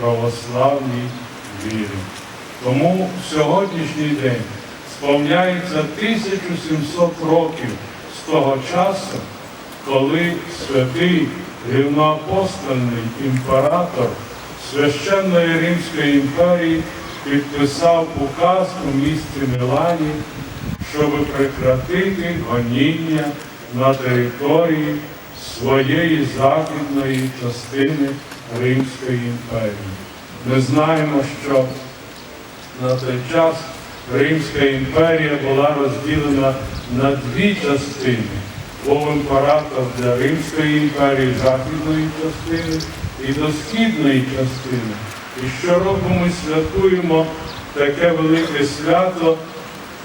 православній вірі. Тому сьогоднішній день сповняється 1700 років з того часу, коли святий рівноапостольний імператор священної Римської імперії підписав указ у місті Мілані, щоб прекратити гоніння на території своєї західної частини Римської імперії. Ми знаємо, що на той час Римська імперія була розділена на дві частини. Був імператор для Римської імперії західної частини і до східної частини. І щороку ми святкуємо таке велике свято.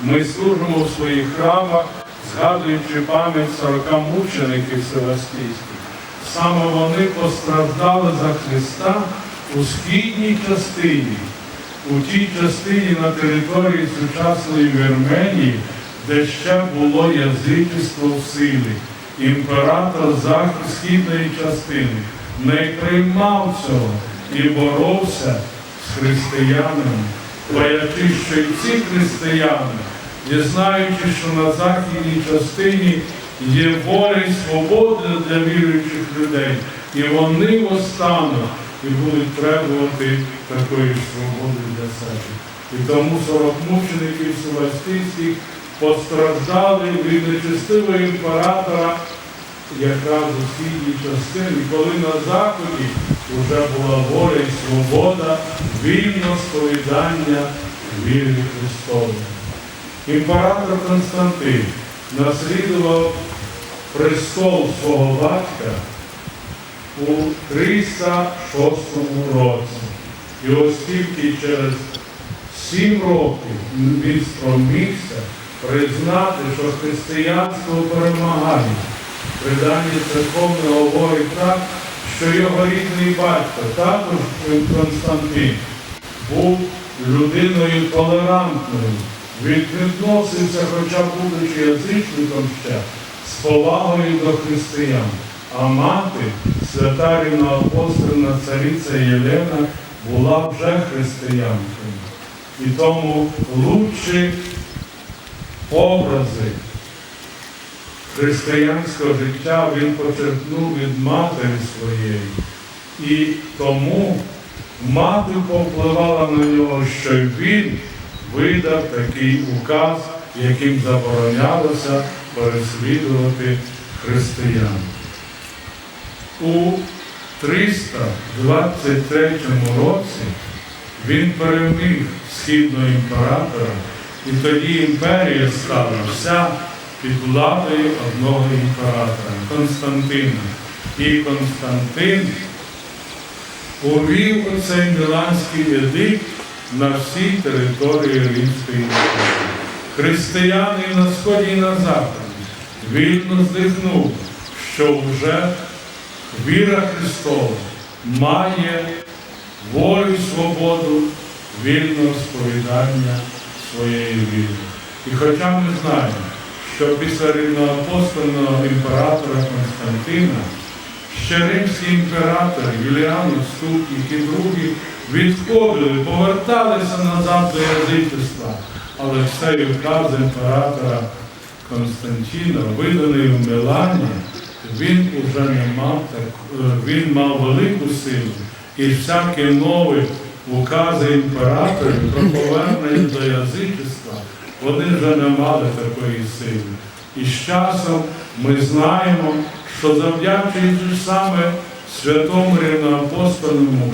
Ми служимо в своїх храмах, згадуючи пам'ять 40 мучеників Севастійських. Саме вони постраждали за Христа у східній частині, у тій частині на території сучасної Вірменії, де ще було язичество в силі. Імператор захід східної частини не приймав цього і боровся з християнами, боячись, що й ці християни, не знаючи, що на західній частині є воля і свобода для віруючих людей, і вони остануть і будуть требувати такої свободи для себе. І тому 40 мучеників Севастійських постраждали від нечестивого імператора якраз у східній частині, коли на заході вже була воля і свобода, вільно сповідання віри Христової. Імператор Константин наслідував престол свого батька у 306 році. І оскільки через сім років він спромігся признати, що християнство перемагає, Видання церковне говорить так, що його рідний батько, також Константин, був людиною толерантною. Відносився, хоча будучи язичником ще, з повагою до християн. А мати, свята рівноапостольна цариця Єлена, була вже християнкою. І тому лучші образи християнського життя він почерпнув від матері своєї. І тому мати повпливала на нього, що він видав такий указ, яким заборонялося переслідувати християн. У 323 році він переміг східного імператора, і тоді імперія стала вся під владою одного імператора Константина. І Константин увів оцей Міланський едикт на всій території Римської імперії. Християни на сході і на заході вільно здихнув, що вже віра Христова має волю і свободу вільного сповідання своєї віри. І хоча ми знаємо, що після рівноапостольного імператора Константина ще римський імператор Юліан Ступник і другі відходили, поверталися назад до язичества. Але цей указ імператора Константина, виданий у Мілані, він уже не мав так, е, він мав велику силу. І всякі нові укази імператорів про повернення до язичества вони вже не мали такої сили. І з часом ми знаємо, що завдячуючи саме святому рівноапостольному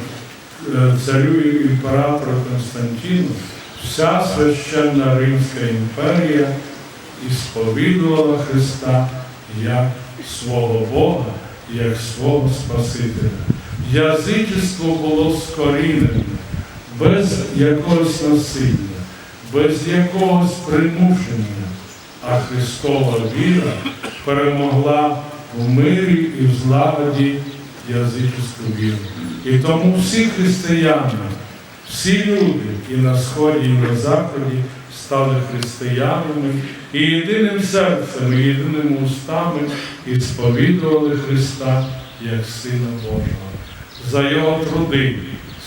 царю і імператору Константину, вся священна Римська імперія і сповідувала Христа як свого Бога, як свого Спасителя. Язичество було скорінене, без якогось насилля, без якогось примушення, а Христова віра перемогла в мирі і в злагоді язичську віру. І тому всі християни, всі люди і на сході, і на заході стали християнами і єдиним серцем, і єдиними устами і сповідували Христа як Сина Божого. За його труди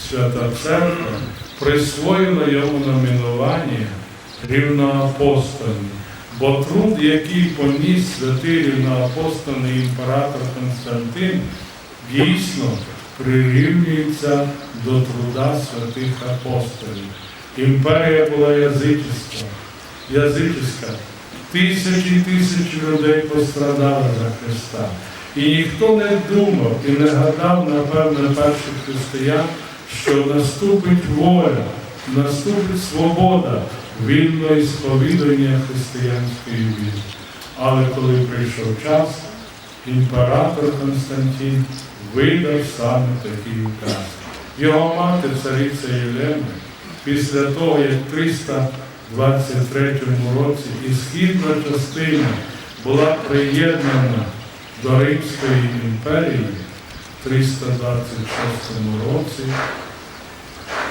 Свята Церква присвоїла йому номінування рівноапостольний, бо труд, який поніс святий рівноапостольний імператор Константин, дійсно прирівнюється до труда святих апостолів. Імперія була язичества, язичеська. Тисячі тисячі людей пострадали за Христа. І ніхто не думав і не гадав, напевно, перших християн, що наступить воля, наступить свобода вільного сповідання християнської віри. Але коли прийшов час, імператор Константин видав саме такий указ. Його мати, цариця Єлена, після того, як в 323 році і східна частина була приєднана до Римської імперії в 326 році,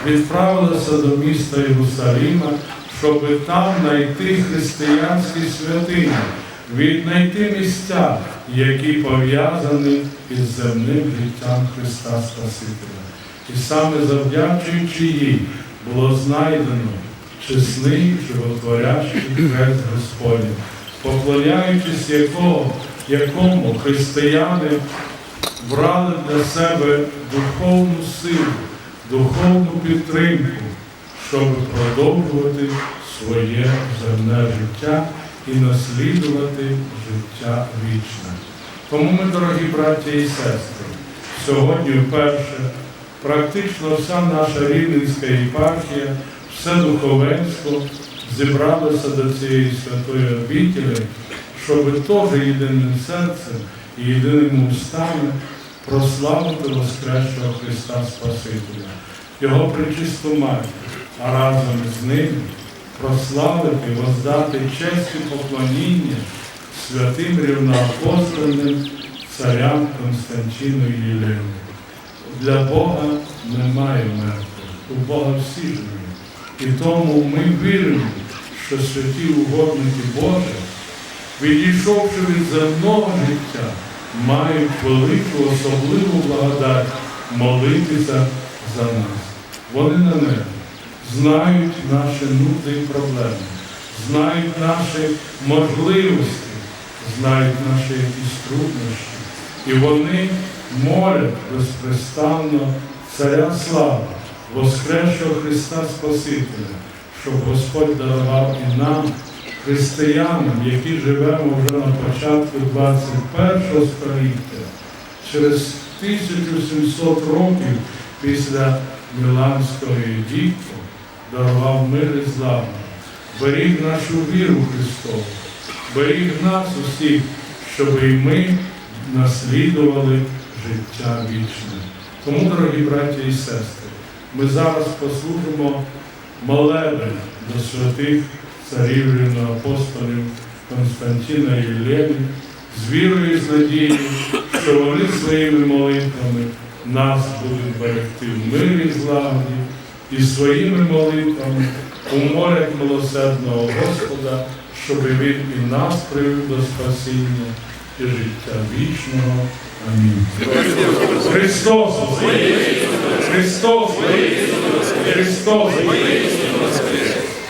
відправилася до міста Єрусалима, щоб там знайти християнські святині, віднайти місця, які пов'язані із земним життям Христа Спасителя. І саме завдячуючи їй було знайдено чесний животворящий хрест Господній, поклоняючись якого, якому християни брали для себе духовну силу, духовну підтримку, щоб продовжувати своє земне життя і наслідувати життя вічне. Тому ми, дорогі браті і сестри, сьогодні вперше практично вся наша Рівненська єпархія, все духовенство зібралося до цієї святої обітелі, щоб теж єдиним серцем і єдиними устами прославити Воскресшого Христа Спасителя, Його пречисту матір, а разом з ним прославити, воздати честь і поклоніння святим рівноапостольним царям Константину і Єлену. Для Бога немає мертвих, у Бога всі живі. І тому ми віримо, що святі угодники Божі, відійшовши від земного життя, мають велику особливу благодать молитися за нас. Вони на небі знають наші нуди і проблеми, знають наші можливості, знають наші якісь труднощі. І вони молять безпрестанно Царя слави, Воскресшого Христа Спасителя, щоб Господь дарував і нам, християнам, які живемо вже на початку 21 століття, через 1700 років після Міланського едікту, дарував мир і злагоду, беріг нашу віру Христову, беріг нас усіх, щоб і ми наслідували життя вічне. Тому, дорогі браті і сестри, ми зараз послужимо молебень до святих царів рівноапостолів Константина і Єлени з вірою і з надією, що вони своїми молитвами нас будуть берегти в мирі злагоді і своїми молитвами умолять милосердного Господа, щоб Він і нас привів до спасіння і життя вічного. Амінь. Христос! Христос! Христос! Христос!